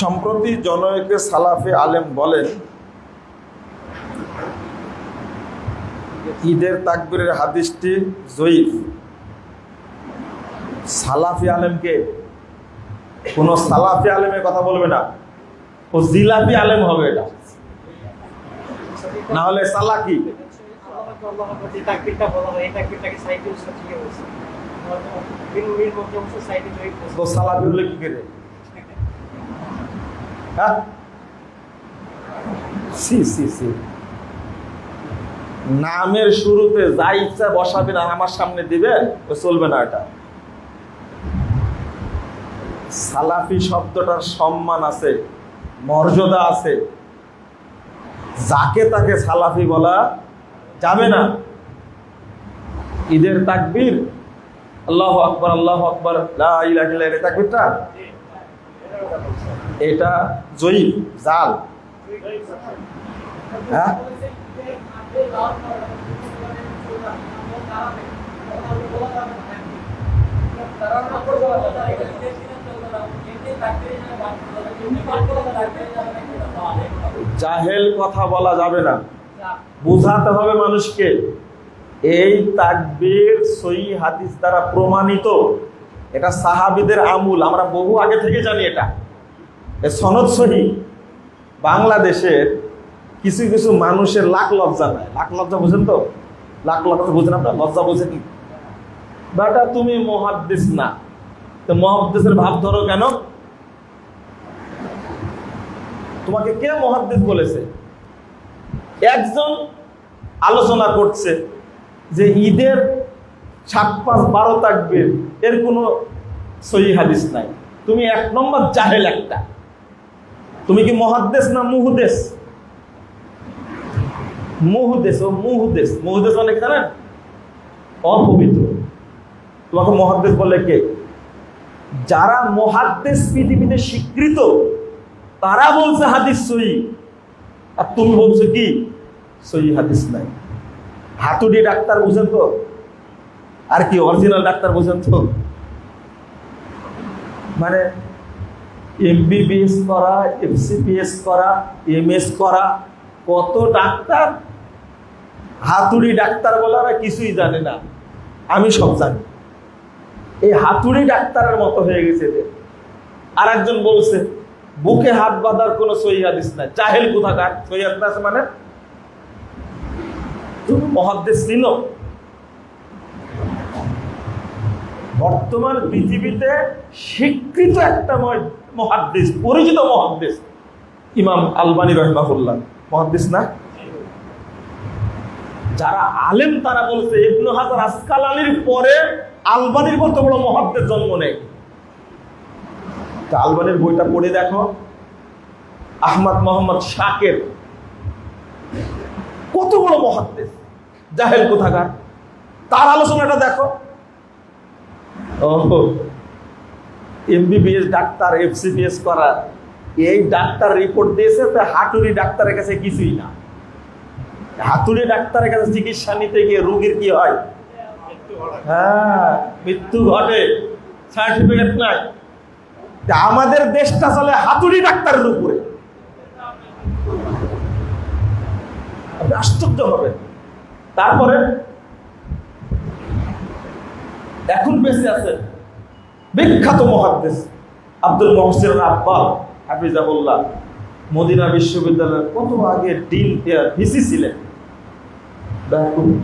সম্প্রতি জনৈকে সালাফে আলেম বলেন, ঈদের তাকবীরের হাদিসটি জয়ীফ। সালাফি আলেমকে, কোন সালাফি আলেমের কথা বলবে না। ও জিলাপি আলেম হবে এটা। না হলে সালাকি। তো সালাফি হলে কি করে? হ্যাঁ? নামের শুরুতে যা ইচ্ছা বসাবেন আর আমার সামনে দিবেন ও চলবে না এটা। সালাফি শব্দটার সম্মান আছে, মর্যাদা আছে। যাকে তাকে সালাফি বলা যাবে না। ঈদের তাকবীর, আল্লাহ আকবর আল্লাহ আকবর তাকবীরটা? এটা জয়ী, জাল। হ্যাঁ? জাহেল কথা বলা যাবে না। বুঝাতে হবে মানুষকে। এই তাকবীর সই হাদিস দ্বারা প্রমাণিত। এটা সাহাবিদের আমুল, আমরা বহু আগে থেকে জানি এটা। সনদ সহি। বাংলাদেশের কিছু কিছু মানুষের লাখ লজ্জা নাই। লাখ লজ্জা বুঝেন তো? লাখ লজ্জা বুঝেন আপনার? লজ্জা বুঝেন কি বাটা, তুমি মহাদ্দেশ না। তো মহাদ্দেশের ভাব ধরো কেন? তোমাকে কে মহাদ্দেশ বলেছে? একজন আলোচনা করছে যে ঈদের সাত পাঁচ বারো তাকবীর, এর কোনো সহি হাদিস নাই। তুমি এক নম্বর জাহেল একটা। তুমি কি মহাদ্দেশ না মুহুদেশ মুহুদেশ ও মুহুদেশ মুহুদেশ মানে কি জানেন অপবিত্র। তোমাকে মহাদ্দেশ বলে কে? যারা মহাদ্দেশ পৃথিবীতে স্বীকৃত, তারা বলছে হাদিস সহি। আর তুমি বলছো কি? সহি হাদিস নাই। হাতুড়ি ডাক্তার বুঝেন তো? আর কি অরিজিনাল ডাক্তার বুঝেন তো। মানে এমবিবিএস করা এফসিপিএস করা এমএস করা, কত ডাক্তার? হাতুড়ি ডাক্তার বলারা কিছুই জানে না। আমি সব জানি। এই হাতুড়ি ডাক্তারের মতো হয়ে গেছে আর একজন বলছে, বুকে হাত বাঁধার কোনো হাদিস নাই। চাহেল কোথাকার? হাদিস মানে? তুমি মহাদ্দেশ ছিল বর্তমান পৃথিবীতে স্বীকৃত একটা মহ- মহাদ্দেশ, পরিচিত মহাদ্দেশ, ইমাম আলবানী রহমাহুল্লাহ। মহাদ্দেশ না? যারা আলেম, তারা বলছে, ইবনু হাজার আসকালানির পরে আলবানির মতো বড় মহাদ্দেশ জন্ম নেয়। তা আলবানির বইটা পড়ে দেখো। আহমদ মোহাম্মদ শাকের। কত বড় মহাদ্দেশ। জাহেল কোথাকার? তার আলোচনাটা দেখো। ও এমবিবিএস ডাক্তার এফসিপিএস করা। এই ডাক্তার রিপোর্ট দিয়েছে, তো হাতুড়ি ডাক্তারের কাছে কিছুই না। হাতুড়ি ডাক্তারের কাছে চিকিৎসা নিতে গিয়ে রোগীর কি হয়? হ্যাঁ মৃত্যু ঘটে সার্টিফিকেট নাই। আমাদের দেশটা চলে হাতুড়ি ডাক্তারের উপরে। আশ্চর্য হবেন। তারপরে এখন বেঁচে আছে। বিখ্যাত মহাদ্দেশ আব্দুল মহসিন আব্বা হাফিজাবুল্লাহ মদিনা বিশ্ববিদ্যালয়ের কত আগে ডিন ভিসি ছিলেন।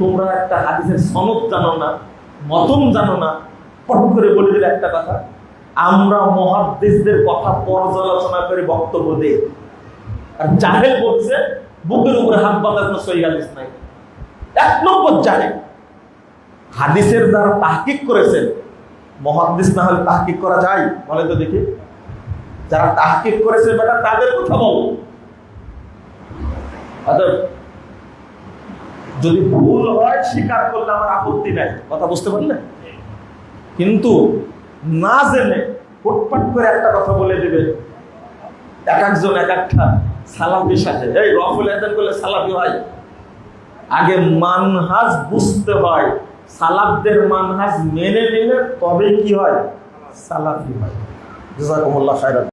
তোমরা একটা হাদিসের সনদ জানো না, মতন জানো না ফট করে বলে দিলে একটা কথা। আমরা মহাদ্দেশদের কথা পর্যালোচনা করে বক্তব্য দিই। আর জাহেল বলছে, বুকের উপরে হাত বাঁধার কোনো সহি হাদিস নাই। এক নম্বর জাহেল। হাদিসের দ্বারা তাহকিক করেছেন। মহাদিস না হলে তাহকিক করা যায়? বলে তো দেখি। যারা তাহকিক করেছে বেটা তাদের কথা বল। অতএব, যদি ভুল হয় স্বীকার করলে আমার আপত্তি নাই। কথা বুঝতে পারলে কিন্তু না জেনে ফুটপাট করে একটা কথা বলে দেবে। এক একজন এক একটা সালাফি সাথে। এই রফুল আদান করলে সালাফি হয়। আগে মানহাজ বুঝতে হয়। সালাফদের মানহাজ মেনে নিলে তবে কি হয়? সালাফি হয়। জাজাকুমুল্লাহ খায়রান।